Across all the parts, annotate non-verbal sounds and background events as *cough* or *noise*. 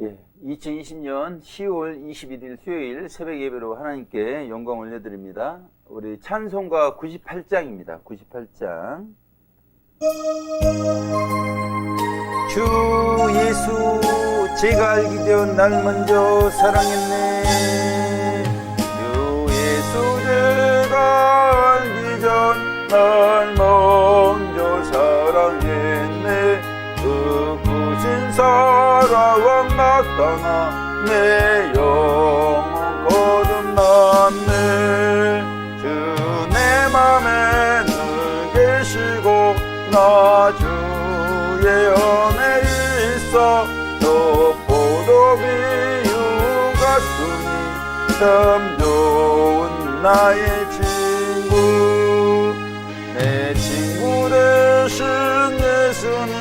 예, 2020년 10월 21일 수요일 새벽 예배로 하나님께 영광 올려드립니다. 우리 찬송가 98장입니다. 98장. 주 예수 제가 알기 전 날 먼저 사랑했네 주 예수 제가 알기 전 날 먼저 사랑은 나타나 내 영혼 거듭났네 주내 맘에 늘 계시고 나 주의 은혜 있어 또 포도비유 같으니 참 좋은 나의 친구. 내 친구 되신 예수님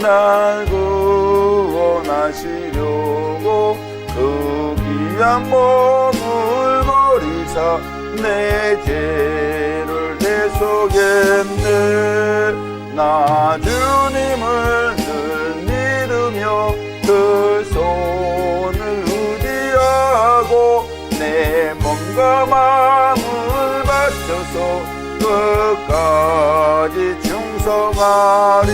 날 구원 하시려고 그 귀한 몸을 버리사 내 죄를 대속했네. 나 주님을 늘 믿으며 그 손을 의지하고 내 몸과 마음을 바쳐서 끝까지 충성하리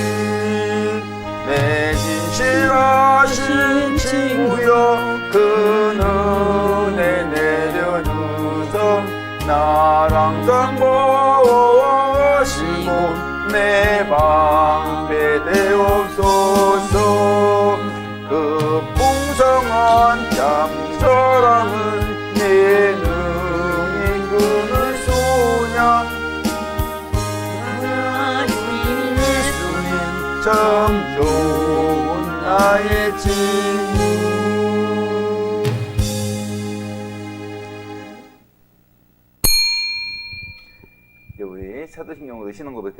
내 진실하신 친구여 그 은혜 내려주소. 날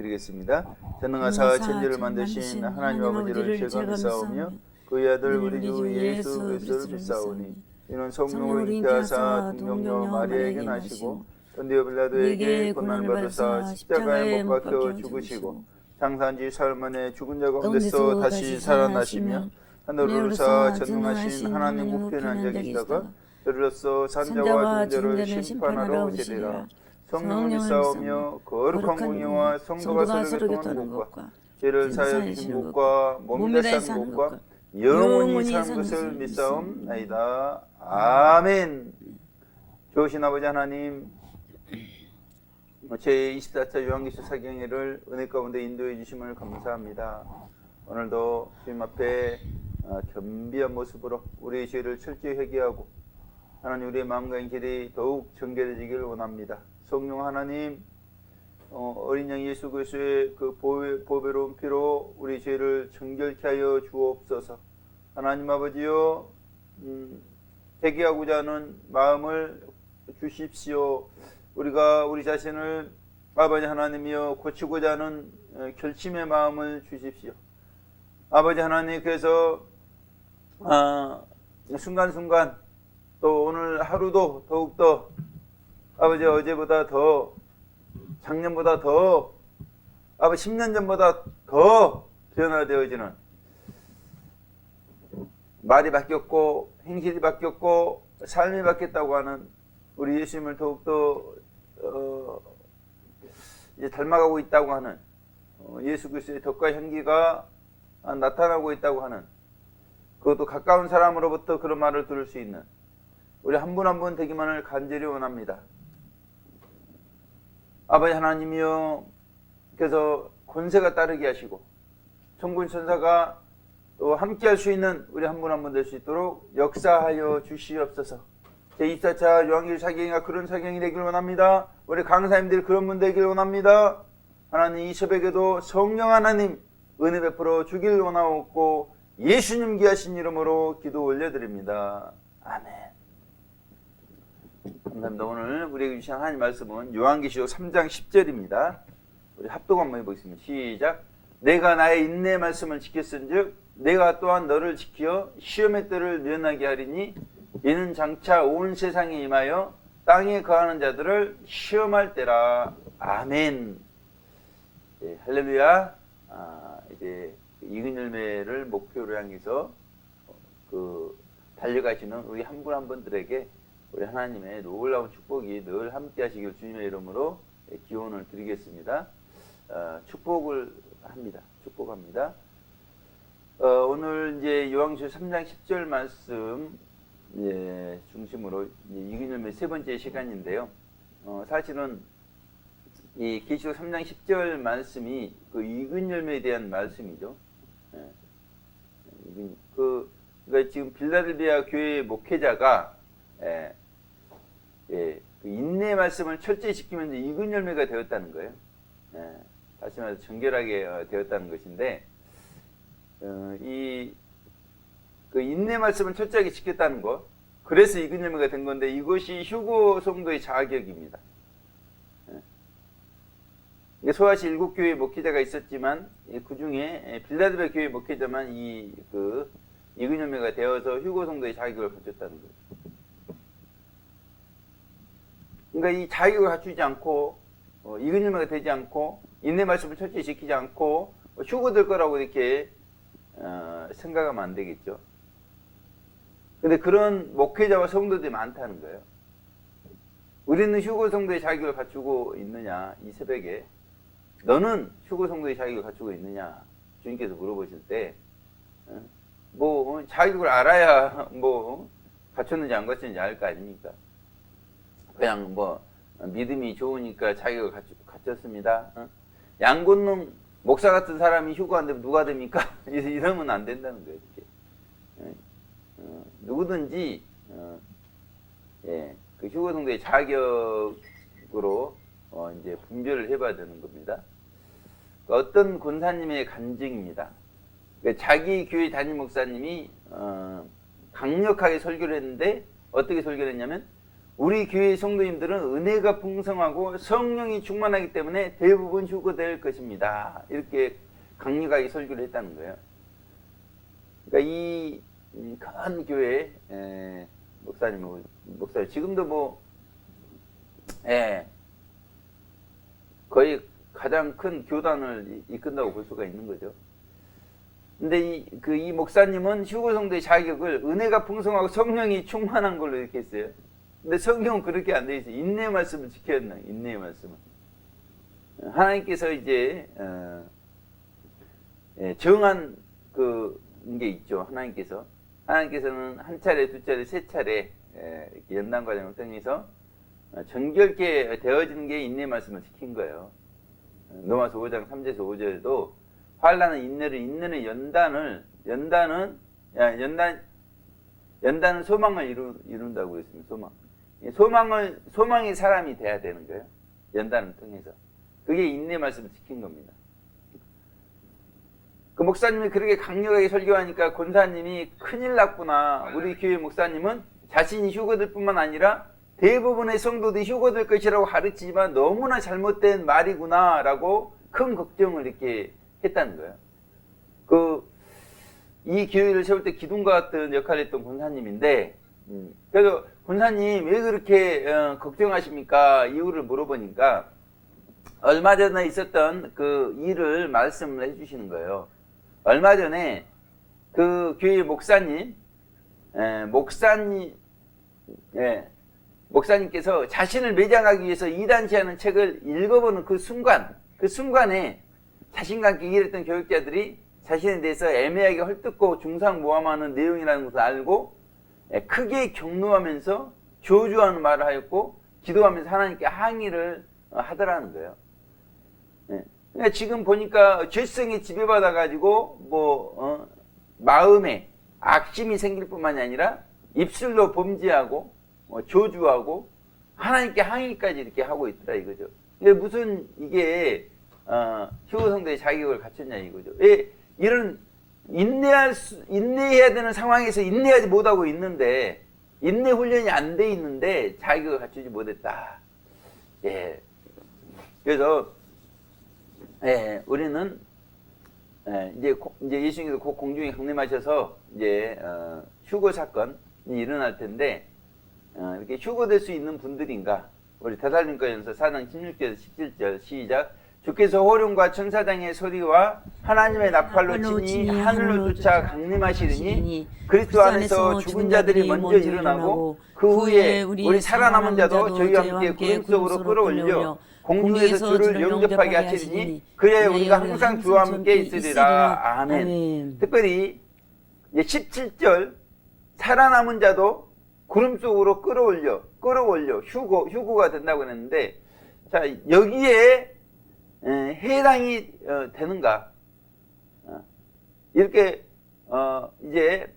드리겠습니다. 전능하사 천지를 만드신 하나님 아버지를 제가 믿사오며 그의 아들 우리 주 예수 그리스도를 믿사오니 이는 성령으로 잉태하사 동정녀 마리아에게 나시고 본디오 빌라도에게 고난을 받으사 십자가에 못 박혀 죽으시고 장사한 지 사흘 만에 죽은 자 가운데서 다시 살아나시며 하늘을 오르사 전능하신 하나님 우편에 앉아 계시다가 저리로서 산자와 존재를 심판하러 오시리라 성령을 믿사오며 거룩한 공의와 성도가 서로 교통하는 것과 죄를 사하여 주신 것과 몸이 다시 사는 것과 영원히 사는 것을 믿사옵나이다. 아멘. 좋으신 아버지 하나님, 제 24차 요한계시 사경회를 은혜 가운데 인도해 주심을 감사합니다. 오늘도 주님 앞에 어, 겸비한 모습으로 우리의 죄를 철저히 회개하고 하나님 우리의 마음과 인길이 더욱 정결해지기를 원합니다. 성령 하나님 어, 어린 양 예수 그리스도의 그 보배, 보배로운 피로 우리 죄를 정결케 하여 주옵소서. 하나님 아버지요, 음, 회개하고자 하는 마음을 주십시오. 우리가 우리 자신을 아버지 하나님이여 고치고자 하는 어, 결심의 마음을 주십시오. 아버지 하나님 그래서 아, 순간순간 또 오늘 하루도 더욱더 아버지 어제보다 더 작년보다 더 아버지 10년 전보다 더 변화되어지는 말이 바뀌었고 행실이 바뀌었고 삶이 바뀌었다고 하는 우리 예수님을 더욱더 어, 이제 닮아가고 있다고 하는 어, 예수 그리스도의 덕과 향기가 아, 나타나고 있다고 하는 그것도 가까운 사람으로부터 그런 말을 들을 수 있는 우리 한 분 한 분 되기만을 간절히 원합니다. 아버지 하나님이여 그래서 권세가 따르게 하시고 천군 천사가 또 함께 할 수 있는 우리 한 분 한 분 될 수 있도록 역사하여 주시옵소서. 제24차 요한길 사경이가 그런 사경이 되길 원합니다. 우리 강사님들 그런 분 되길 원합니다. 하나님 이 새벽에도 성령 하나님 은혜 베풀어 주길 원하옵고 예수님 귀하신 이름으로 기도 올려드립니다. 아멘. 감사합니다. 오늘 우리에게 주신 하나님 말씀은 요한계시록 3장 10절입니다. 우리 합동 한번 해보겠습니다. 시작. 내가 나의 인내 말씀을 지켰은즉 내가 또한 너를 지켜 시험의 때를 면하게 하리니 이는 장차 온 세상에 임하여 땅에 거하는 자들을 시험할 때라. 아멘. 예, 할렐루야. 아, 이제 익은 열매를 목표로 향해서 그 달려가시는 우리 한 분 한 분들에게 우리 하나님의 놀라운 축복이 늘 함께 하시길 주님의 이름으로 기원을 드리겠습니다. 어, 축복을 합니다. 축복합니다. 어, 오늘 이제 요한수 3장 10절 말씀 예, 중심으로 이근열매 세 번째 시간인데요. 어, 사실은 이 계시록 3장 10절 말씀이 그 이근열매에 대한 말씀이죠. 예. 그 그러니까 지금 빌라델비아 교회 목회자가 예, 예, 그 인내 말씀을 철저히 지키면서 익은 열매가 되었다는 거예요. 예, 다시 말해서 정결하게 어, 되었다는 것인데 어, 이그 인내 말씀을 철저하게 지켰다는 것, 그래서 익은 열매가 된 건데 이것이 휴고 성도의 자격입니다. 예. 소아시 일곱 교회 목회자가 있었지만 그 중에 빌라델비아 교회 목회자만 이그 열매가 되어서 휴고 성도의 자격을 가졌다는 거예요. 그러니까 이 자격을 갖추지 않고 어, 열매가 되지 않고 인내 말씀을 철저히 지키지 않고 어, 휴고될 거라고 이렇게 어, 생각하면 안 되겠죠. 근데 그런 목회자와 성도들이 많다는 거예요. 우리는 휴고 성도의 자격을 갖추고 있느냐 이 새벽에 너는 휴고 성도의 자격을 갖추고 있느냐 주님께서 물어보실 때 어, 뭐 자격을 알아야 *laughs* 뭐 갖췄는지 안 갖췄는지 알 거 아닙니까? 그냥 뭐 믿음이 좋으니까 자격을 갖, 갖췄습니다. 어? 양곤놈 목사 같은 사람이 휴가 안 되면 누가 됩니까? *laughs* 이러면 안 된다는 거예요. 어, 누구든지 어, 예, 그 휴가 정도의 자격으로 어, 이제 분별을 해봐야 되는 겁니다. 어떤 권사님의 간증입니다. 그러니까 자기 교회 담임 목사님이 어, 강력하게 설교를 했는데 어떻게 설교를 했냐면 우리 교회 성도님들은 은혜가 풍성하고 성령이 충만하기 때문에 대부분 휴거될 것입니다. 이렇게 강력하게 설교를 했다는 거예요. 그러니까 이큰 교회 에, 목사님, 목사님 지금도 뭐 예, 거의 가장 큰 교단을 이- 이끈다고 볼 수가 있는 거죠. 근데 이, 그, 이 목사님은 휴거 성도의 자격을 은혜가 풍성하고 성령이 충만한 걸로 이렇게 했어요. 근데 성경은 그렇게 안 돼 있어요. 인내 말씀을 지켜야. 인내 말씀을. 하나님께서 이제 어, 예, 정한 그게 있죠. 하나님께서 하나님께서는 한 차례, 두 차례, 세 차례 예, 연단 과정을 통해서 어, 정결케 되어지는 게 인내 말씀을 지킨 거예요. 어, 로마서 5장 3절에서 5절에도 환란은 인내를 인내는 연단을 연단은 야, 연단 연단은 소망을 이루, 이룬다고 했습니다. 소망. 이 소망을 소망의 사람이 돼야 되는 거예요. 연단을 통해서. 그게 인내 말씀을 지킨 겁니다. 그 목사님이 그렇게 강력하게 설교하니까 권사님이 큰일 났구나. 우리 교회 목사님은 자신이 휴거될 뿐만 아니라 대부분의 성도들이 휴거될 것이라고 가르치지만 너무나 잘못된 말이구나 라고 큰 걱정을 이렇게 했다는 거예요. 그, 이 교회를 세울 때 기둥과 같은 역할을 했던 권사님인데, 음, 그래서 권사님 왜 그렇게 어, 걱정하십니까? 이유를 물어보니까 얼마 전에 있었던 그 일을 말씀을 해주시는 거예요. 얼마 전에 그 교회 목사님, 에, 목사님, 예, 목사님께서 자신을 매장하기 위해서 이단시하는 책을 읽어보는 그 순간, 그 순간에 자신과 함께 일했던 교육자들이 자신에 대해서 애매하게 헐뜯고 중상모함하는 내용이라는 것을 알고 예, 크게 경노하면서 저주하는 말을 하였고 기도하면서 하나님께 항의를 어, 하더라는 거예요. 예. 그러니까 지금 보니까 죄성에 지배받아 가지고 뭐 어, 마음에 악심이 생길 뿐만이 아니라 입술로 범죄하고 어, 저주하고 하나님께 항의까지 이렇게 하고 있더라 이거죠. 근데 무슨 이게 어, 성도의 자격을 갖췄냐 이거죠. 왜 이런 인내할 수, 인내해야 되는 상황에서 인내하지 못하고 있는데 인내 훈련이 안 돼 있는데 자격을 갖추지 못했다. 예. 그래서 예, 우리는 예, 이제 고- 이제 예수님께서 곧 공중에 강림하셔서 이제 어, 휴거 사건이 일어날 텐데 어, 이렇게 휴거될 수 있는 분들인가? 우리 대살림과 연서 4장 16절 17절 시작 주께서 호령과 천사장의 소리와 하나님의 나팔로 치니 하늘로 쫓아 강림하시리니 하시리니 그리스도 안에서 죽은 자들이 먼저 일어나고 그 후에 우리 살아남은 자도 저희와 함께 구름 속으로 끌어올려 공중에서 주를 영접하게 하시리니 그래야 우리가 항상 주와 함께 있으리라. 아멘. 특별히 이제 17절 살아남은 자도 구름 속으로 끌어올려 끌어올려. 휴고 휴고가 된다고 했는데 자 여기에 에, 해당이 어, 되는가 어, 이렇게 어, 이제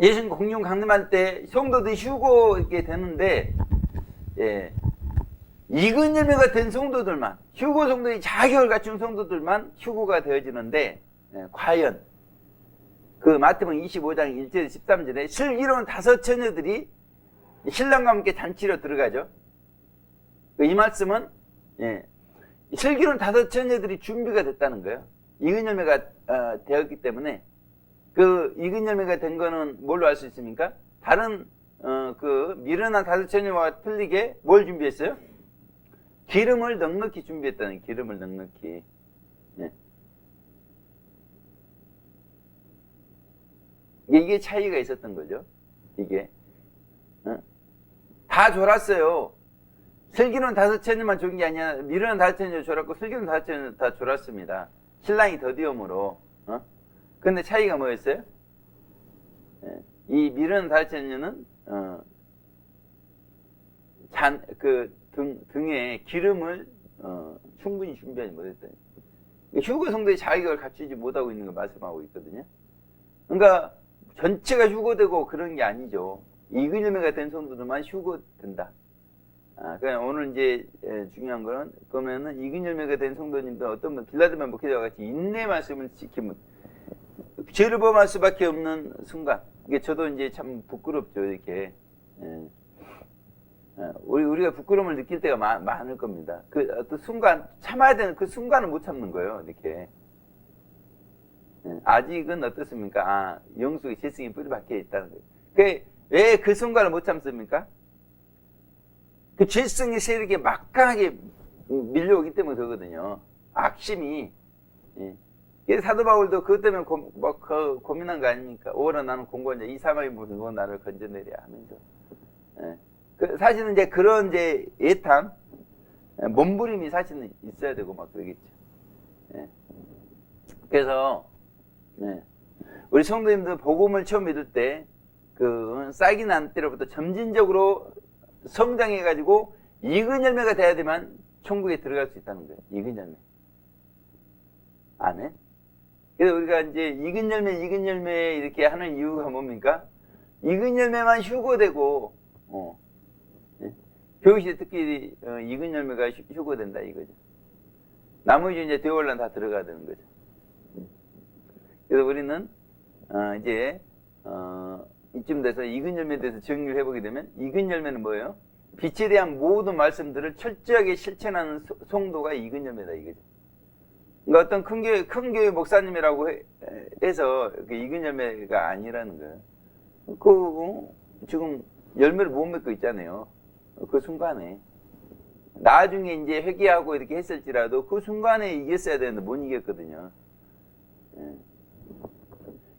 예수님 공룡 강림할 때 성도들이 휴고 이렇게 되는데 예, 익은 열매가 된 성도들만 휴고 성도의 자격을 갖춘 성도들만 휴고가 되어지는데 예, 과연 그 마태복음 25장 1절 13절에 슬기로운 다섯 처녀들이 신랑과 함께 잔치로 들어가죠. 그 이 말씀은 예, 슬기로운 다섯 처녀들이 준비가 됐다는 거예요. 익은 열매가 어, 되었기 때문에 그 익은 열매가 된 거는 뭘로 알 수 있습니까? 다른 어, 그 미련한 다섯 처녀와 틀리게 뭘 준비했어요? 기름을 넉넉히 준비했다는 기름을 넉넉히. 예. 이게 차이가 있었던 거죠. 이게 어? 다 졸았어요. 슬기로운 다섯 처녀만 좋은 게 아니라 미련한 다섯 처녀 졸았고 슬기로운 다섯 처녀 다 졸았습니다. 신랑이 더디움으로. 어? 근데 차이가 뭐였어요? 예, 이 미련한 다섯 처녀는 어, 잔, 그 등, 등에 기름을 어, 충분히 준비하지 못했다. 휴거 성도의 자격을 갖추지 못하고 있는 걸 말씀하고 있거든요. 그러니까 전체가 휴거되고 그런 게 아니죠. 열매가 된 성도들만 휴거된다. 아, 그러니까 오늘 이제 에, 중요한 거는 그러면은 익은 열매가 된 성도님들 어떤 분 빌라드만 목회자와 같이 인내 말씀을 지키면 죄를 범할 수밖에 없는 순간. 이게 저도 이제 참 부끄럽죠 이렇게. 예. 어, 우리 우리가 부끄러움을 느낄 때가 많, 많을 겁니다. 그 어떤 순간 참아야 되는 그 순간을 못 참는 거예요 이렇게. 예, 아직은 어떻습니까? 아, 영숙의 재성이 뿌리 박혀 있다는 거예요. 왜그 순간을 못 참습니까? 그 죄성의 세력이 막강하게 밀려오기 때문에 그러거든요. 악심이. 예. 사도 바울도 그것 때문에 고, 뭐, 그, 고민한 거 아닙니까? 오라 나는 공고한 자, 이 사망의 무슨 나를 건져내려 하면서. 예. 그 사실은 이제 그런 이제 예탐, 예, 몸부림이 사실은 있어야 되고 막 그러겠죠. 예. 그래서, 네. 우리 성도님들 복음을 처음 믿을 때, 그, 싹이 난 때로부터 점진적으로 성장해가지고 익은 열매가 돼야 되면 천국에 들어갈 수 있다는 거예요. 익은 열매. 아멘. 그래서 우리가 이제 익은 열매, 익은 열매 이렇게 하는 이유가 뭡니까? 익은 열매만 휴고되고, 어. 예? 교육시대 특히 어, 익은 열매가 휴- 휴고된다 이거죠. 나머지 이제 대월란 다 들어가야 되는 거죠. 그래서 우리는 어, 이제 어, 이쯤 돼서 익은 열매에 대해서 정리를 해보게 되면 익은 열매는 뭐예요? 빛에 대한 모든 말씀들을 철저하게 실천하는 소- 성도가 익은 열매다 이거죠. 그러니까 어떤 큰 교회, 큰 교회 목사님이라고 해, 그 익은 열매가 아니라는 거예요. 그, 어, 지금 열매를 못 맺고 있잖아요. 그 순간에. 나중에 이제 회개하고 이렇게 했을지라도 그 순간에 이겼어야 되는데 못 이겼거든요. 예.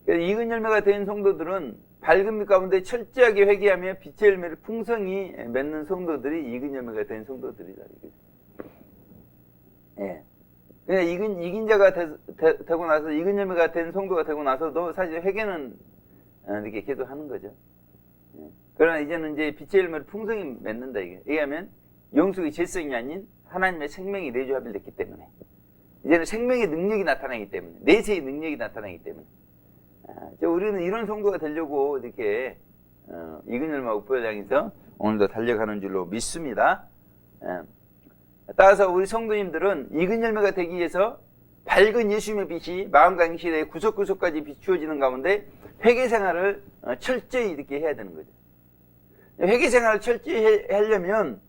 그래서 익은 열매가 된 성도들은 밝은 빛 가운데 철저하게 회개하며 빛의 열매를 풍성히 맺는 성도들이 익은 열매가 된 성도들이다. 예. 그냥 익은, 이긴 자가 되, 고 나서 익은 열매가 된 성도가 되고 나서도 사실 회개는 어, 이렇게 계속 하는 거죠. 예. 그러나 이제는 이제 빛의 열매를 풍성히 맺는다. 이게. 왜냐하면 영숙의 질성이 아닌 하나님의 생명이 내주합일됐기 때문에. 이제는 생명의 능력이 나타나기 때문에. 내세의 능력이 나타나기 때문에. 우리는 이런 성도가 되려고 이렇게 어, 열매 옥보장에서 오늘도 달려가는 줄로 믿습니다. 예. 따라서 우리 성도님들은 익은 열매가 되기 위해서 밝은 예수님의 빛이 마음 강실에 구석구석까지 비추어지는 가운데 회개 생활을 어, 철저히 이렇게 해야 되는 거죠. 회개 생활을 철저히 해- 하려면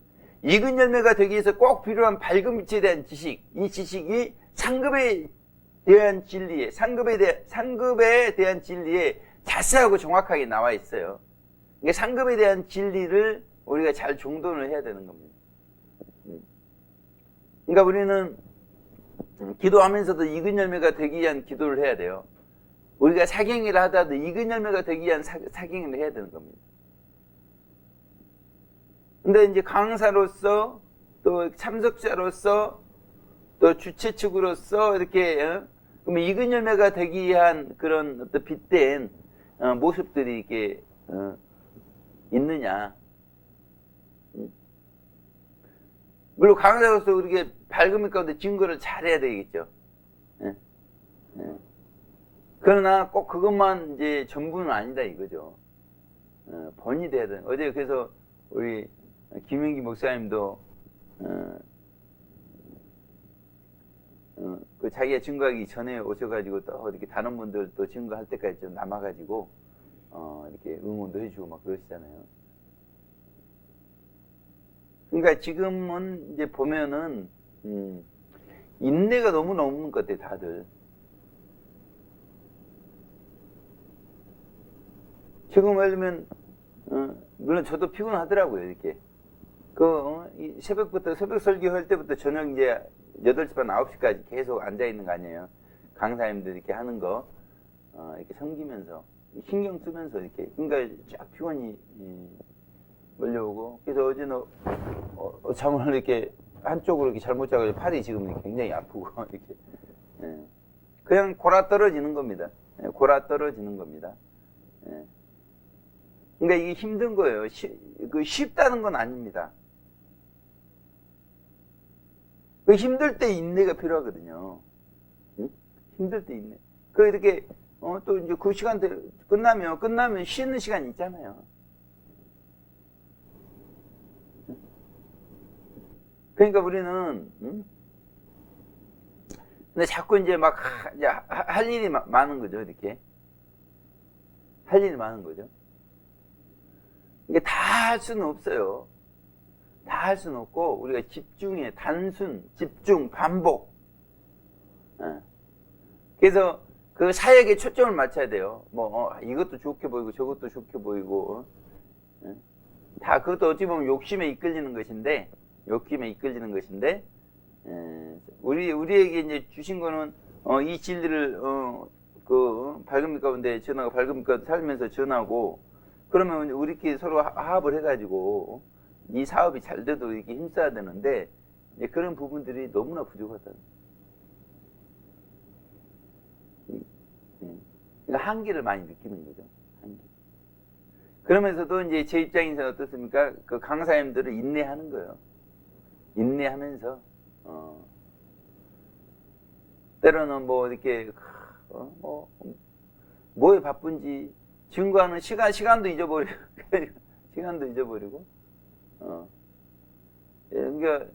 익은 열매가 되기 위해서 꼭 필요한 밝은 빛에 대한 지식, 이 지식이 상급에 대한 진리에, 상급에 대한, 상급에 대한 진리에 자세하고 정확하게 나와 있어요. 그러니까 상급에 대한 진리를 우리가 잘 종돈을 해야 되는 겁니다. 음. 그러니까 우리는 기도하면서도 익은 열매가 되기 위한 기도를 해야 돼요. 우리가 사경이를 하다도 익은 열매가 되기 위한 사, 사경을 해야 되는 겁니다. 근데 이제 강사로서 또 참석자로서 또 주최 측으로서 이렇게 어? 그러면 익은 열매가 되기 위한 그런 어떤 빗댄 어, 모습들이 이렇게 어, 있느냐? 음. 물론 강사로서 우리가 밝음이 가운데 증거를 잘해야 되겠죠. 예. 예. 그러나 꼭 그것만 이제 전부는 아니다 이거죠. 어, 번이 돼야 돼. 어제 그래서 우리 김영기 목사님도 어, 어, 그 자기가 증거하기 전에 오셔가지고 또 이렇게 다른 분들 또 증거할 때까지 좀 남아가지고 어, 이렇게 응원도 해주고 막 그러시잖아요. 그러니까 지금은 이제 보면은 음, 인내가 너무 넘는 것 같아 다들. 지금 예를 들면 어, 물론 저도 피곤하더라고요 이렇게 그 어, 이 새벽부터 새벽 설교할 때부터 저녁 이제 8시 반 9시까지 계속 앉아 있는 거 아니에요 강사님들 이렇게 하는 거 어, 이렇게 섬기면서 신경 쓰면서 이렇게 그러니까 쫙 피곤이 이, 몰려오고 그래서 어제는 어, 어, 잠을 이렇게 한쪽으로 이렇게 잘못 자고 팔이 지금 굉장히 아프고 *laughs* 이렇게 예. 그냥 골아 떨어지는 겁니다 예, 골아 떨어지는 겁니다 예. 그러니까 이게 힘든 거예요. 쉬, 그 쉽다는 건 아닙니다. 그 힘들 때 인내가 필요하거든요. 응? 힘들 때 인내. 그 이렇게 어, 또 이제 그 시간 대 끝나면 끝나면 쉬는 시간 있잖아요. 그러니까 우리는 응? 근데 자꾸 이제 막 할 일이 마- 많은 거죠, 이렇게 할 일이 많은 거죠. 이게 다 할 수는 없어요. 다 할 수는 없고 우리가 집중해 단순 집중 반복. 예. 그래서 그 사역에 초점을 맞춰야 돼요. 뭐 어, 이것도 좋게 보이고 저것도 좋게 보이고 예. 다 그것도 어찌 보면 욕심에 이끌리는 것인데 욕심에 이끌리는 것인데 예, 우리 우리에게 이제 주신 거는 어, 이 진리를 어, 그 밝은 빛 가운데 전하고 밝은 빛 가운데 살면서 전하고 그러면 우리끼리 서로 하- 화합을 해가지고 이 사업이 잘 돼도 이렇게 힘써야 되는데 그런 부분들이 너무나 부족하다. 음, 음. 그러니까 한계를 많이 느끼는 거죠. 한계. 그러면서도 이제 제 입장에서 어떻습니까? 그 강사님들을 인내하는 거예요. 인내하면서 어, 때로는 뭐 이렇게 어, 뭐 뭐에 바쁜지 증거하는 시간 시간도 잊어버리고 *laughs* 시간도 잊어버리고 어. 예, 그러니까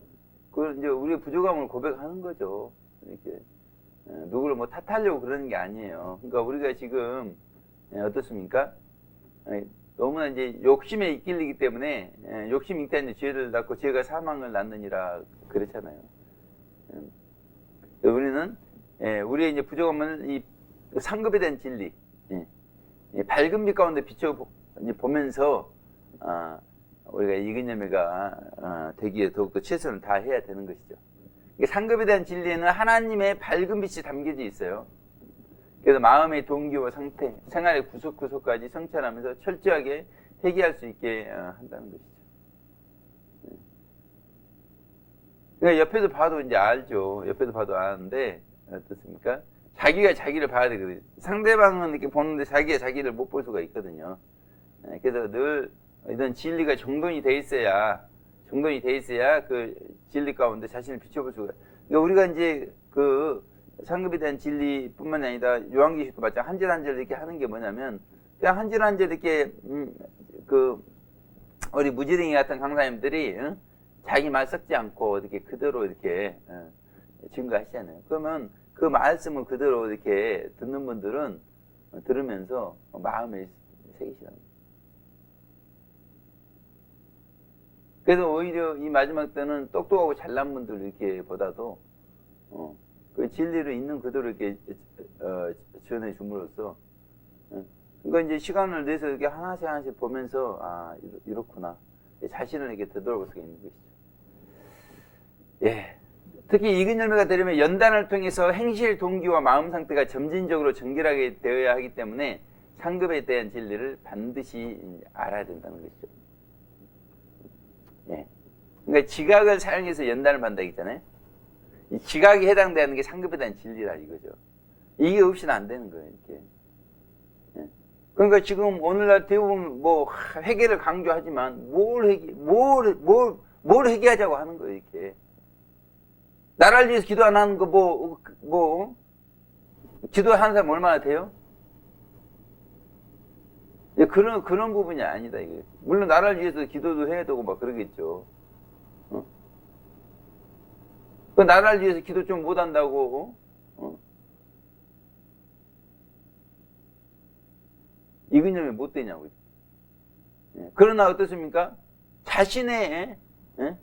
그 이제 우리의 부족함을 고백하는 거죠. 이렇게 예, 누구를 뭐 탓하려고 그러는 게 아니에요. 그러니까 우리가 지금 예, 어떻습니까? 예, 너무나 이제 욕심에 이끌리기 때문에 예, 욕심 이제 죄를 낳고 죄가 사망을 낳느니라 그렇잖아요. 예, 우리는 예, 우리의 이제 부족함을 이 상급에 대한 진리 예, 이 밝은 빛 가운데 비춰 보면서 아, 우리가 익은 열매가 아, 되기 위해 더욱더 최선을 다해야 되는 것이죠. 상급에 대한 진리에는 하나님의 밝은 빛이 담겨져 있어요. 그래서 마음의 동기와 상태, 생활의 구석구석까지 성찰하면서 철저하게 회개할 수 있게 어, 한다는 것이죠. 네. 그러니까 옆에서 봐도 이제 알죠. 옆에서 봐도 아는데 어떻습니까? 자기가 자기를 봐야 되거든요. 상대방은 이렇게 보는데 자기가 자기를 못 볼 수가 있거든요. 예, 그래서 늘 이런 진리가 정돈이 돼 있어야 정돈이 돼 있어야 그 진리 가운데 자신을 비춰볼 수가. 그러니까 우리가 이제 그 상급에 대한 진리뿐만 아니라 요한계시도 마찬 한절 한절 이렇게 하는 게 뭐냐면 그냥 한절 한절 이렇게 음, 그 우리 무지랭이 같은 강사님들이 응? 자기 말 섞지 않고 이렇게 그대로 이렇게 어, 증거하시잖아요. 그러면 그 말씀을 그대로 이렇게 듣는 분들은 어, 들으면서 마음에 거예요. 그래서 오히려 이 마지막 때는 똑똑하고 잘난 분들 이렇게 보다도 어, 그 진리를 있는 그대로 이렇게 어, 전해 줌으로써 어, 그러니까 이제 시간을 내서 이렇게 하나씩 하나씩 보면서 아 이렇- 이렇 구나 자신을 이렇게 되돌아볼 수가 있는 것이죠. 예, 특히 익은 열매가 되려면 연단을 통해서 행실 동기와 마음 상태가 점진적으로 정결하게 되어야 하기 때문에 상급에 대한 진리를 반드시 알아야 된다는 것이죠. 예. 그러니까 지각을 사용해서 연단을 받는다 했잖아요. 이 지각에 해당되는 게 상급에 대한 진리라 이거죠. 이게 없이는 안 되는 거예요, 이렇게. 예. 그러니까 지금 오늘날 대부분 뭐 하, 회개를 강조하지만 뭘 회개, 뭘, 뭘, 뭘 회개하자고 하는 거예요, 이렇게. 나라를 위해서 기도 안 하는 거 뭐, 뭐, 기도하는 사람 얼마나 돼요? 예, 그런, 그런 부분이 아니다, 이게. 물론 나라를 위해서 기도도 해야 되고 막 그러겠죠. 어? 그 나라를 위해서 기도 좀 못한다고, 어? 익은 열매 못 되냐고. 예. 그러나 어떻습니까? 자신의, 예?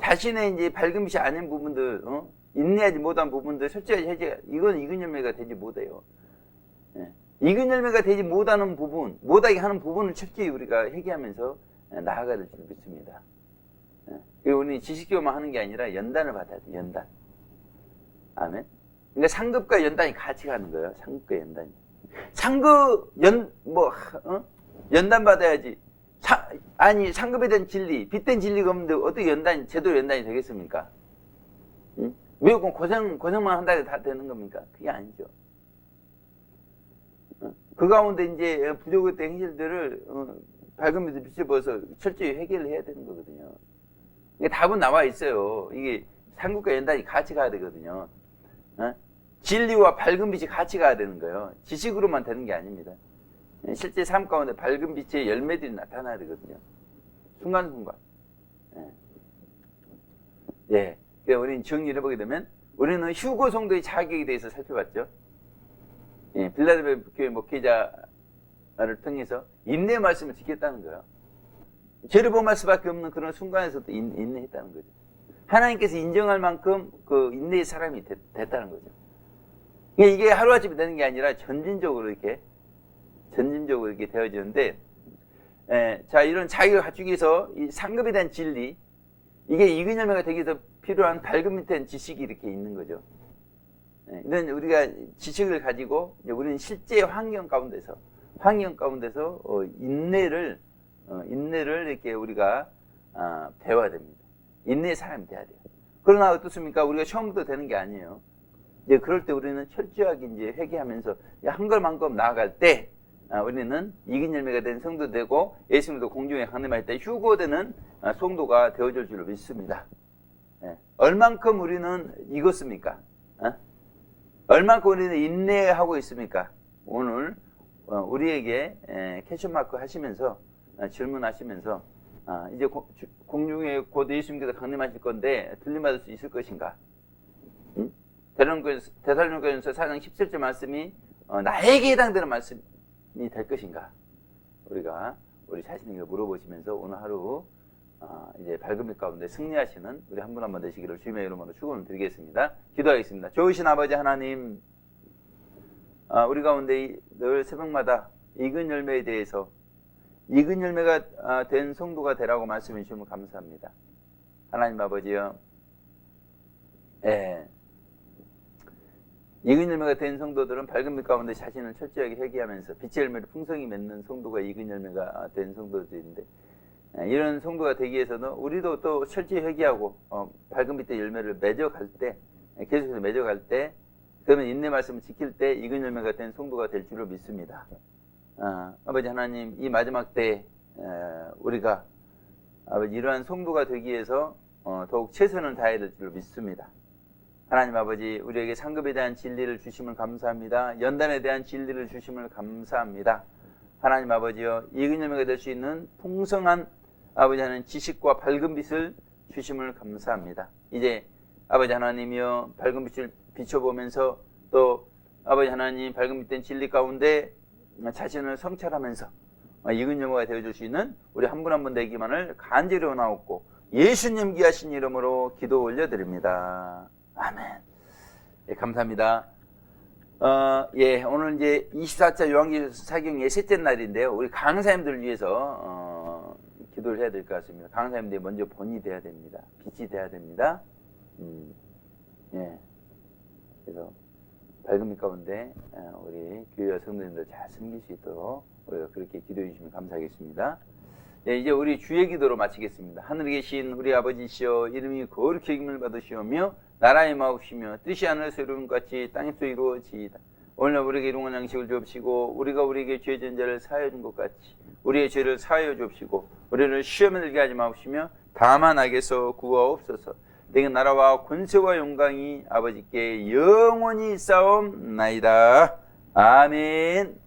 자신의 이제 밝은 빛이 아닌 부분들, 어? 인내하지 못한 부분들, 솔직히 해제, 이건 열매가 되지 못해요. 예. 익은 열매가 되지 못하는 부분, 못하게 하는 부분을 철저히 우리가 회개하면서 예, 나아가야 될 줄 믿습니다. 예. 우리는 지식교만 하는 게 아니라 연단을 받아야 돼, 연단. 아멘. 그러니까 상급과 연단이 같이 가는 거예요. 상급과 연단이. 상급, 연, 뭐, 하- 어? 연단 받아야지. 사, 아니, 상급에 대한 진리, 빚된 진리가 없는데 어떻게 연단, 제대로 연단이 되겠습니까? 응? 무조건 고생, 고생만 한다고 다 되는 겁니까? 그게 아니죠. 어? 그 가운데 이제 부족했던 행실들을 어, 밝은 빛을 비춰봐서 철저히 해결을 해야 되는 거거든요. 이게 답은 나와 있어요. 이게 상급과 연단이 같이 가야 되거든요. 어? 진리와 밝은 빛이 같이 가야 되는 거예요. 지식으로만 되는 게 아닙니다. 실제 삶 가운데 밝은 빛의 열매들이 나타나야 되거든요. 순간순간. 예. 예. 그러니까 우리는 정리를 해보게 되면 우리는 휴고 성도의 자격에 대해서 살펴봤죠. 예. 빌라델베 교회 목회자를 통해서 인내 말씀을 지켰다는 거예요. 죄를 범할 수밖에 없는 그런 순간에서도 인, 인내했다는 거죠. 하나님께서 인정할 만큼 그 인내의 사람이 됐, 됐다는 거죠. 그러니까 이게 하루아침에 되는 게 아니라 전진적으로 이렇게 전진적으로 이렇게 되어지는데, 에, 자, 이런 자기가 위해서 이 상급에 대한 진리, 이게 열매가 되기 위해서 필요한 밑에 지식이 이렇게 있는 거죠. 에, 이런 우리가 지식을 가지고 우리는 실제 환경 가운데서, 환경 가운데서 어, 인내를, 어, 인내를 이렇게 우리가 아, 배워야 됩니다. 인내의 사람이 돼야 돼요. 그러나 어떻습니까? 우리가 처음부터 되는 게 아니에요. 이제 그럴 때 우리는 철저하게 이제 회개하면서 한 걸음 나아갈 때 아, 우리는 익은 열매가 된 성도 되고 예수님도 공중에 강림할 때 휴고되는 아, 성도가 되어줄 줄로 믿습니다. 예. 얼만큼 우리는 익었습니까? 어? 얼만큼 우리는 인내하고 있습니까? 오늘 어, 우리에게 에, 캐셔마크 하시면서 어, 질문하시면서 아, 이제 공중에 곧 예수님께서 강림하실 건데 들림받을 수 있을 것인가? 응? 대살로니가서 4장 17절 말씀이 어, 나에게 해당되는 말씀이 될 것인가? 우리가 우리 자신에게 물어보시면서 오늘 하루 어, 이제 밝은 빛 가운데 승리하시는 우리 한 분 한 분 되시기를 주님의 이름으로 축원을 드리겠습니다. 기도하겠습니다. 좋으신 아버지 하나님, 아, 우리 가운데 이- 늘 새벽마다 익은 열매에 대해서 익은 열매가 아, 된 성도가 되라고 말씀해 주시면 감사합니다. 하나님 아버지요, 예. 익은 열매가 된 성도들은 밝은 빛 가운데 자신을 철저하게 회개하면서 빛의 열매를 풍성히 맺는 성도가 익은 열매가 된 성도들인데 예, 이런 성도가 되기 위해서는 우리도 또 철저히 회개하고 어, 밝은 빛의 열매를 맺어갈 때 예, 계속해서 맺어갈 때 그러면 인내 말씀을 지킬 때 익은 열매가 된 성도가 될 줄을 믿습니다. 아, 아버지 하나님 이 마지막 때 에, 우리가 아버지 이러한 성도가 되기 위해서 어, 더욱 최선을 다해야 될 줄로 믿습니다. 하나님 아버지 우리에게 상급에 대한 진리를 주심을 감사합니다. 연단에 대한 진리를 주심을 감사합니다. 하나님 아버지여 열매가 될 수 있는 풍성한 아버지 하나님 지식과 밝은 빛을 주심을 감사합니다. 이제 아버지 하나님이여 밝은 빛을 비춰보면서 또 아버지 하나님 밝은 빛된 진리 가운데 자신을 성찰하면서 익은 영화가 되어줄 수 있는 우리 한 분 한 분 되기만을 간절히 원하옵고 예수님 귀하신 이름으로 기도 올려드립니다. 아멘. 예, 감사합니다. 어, 예, 오늘 이제 24차 요한계시록 사경의 셋째 날인데요. 우리 강사님들 위해서 어, 기도를 해야 될 것 같습니다. 강사님들이 먼저 본이 돼야 됩니다. 빛이 돼야 됩니다. 음, 예. 그래서 밝은 빛 가운데 어, 우리 교회와 성도님들 잘 섬길 수 있도록 그렇게 기도해 주시면 감사하겠습니다. 네, 이제 우리 주의 기도로 마치겠습니다. 하늘에 계신 우리 아버지시여 이름이 거룩히 여김을 받으시오며 나라의 마옵시며 뜻이 하늘에서 이루는 것 같이 땅에서 이루어지이다. 오늘 우리에게 일용할 양식을 주옵시고 우리가 우리에게 죄 지은 자를 사하여 준 것 같이 우리의 죄를 사하여 주옵시고 우리를 시험에 들게 하지 마옵시며 다만 악에서 구하옵소서. 내가 나라와 권세와 영광이 아버지께 영원히 싸움나이다. 아멘.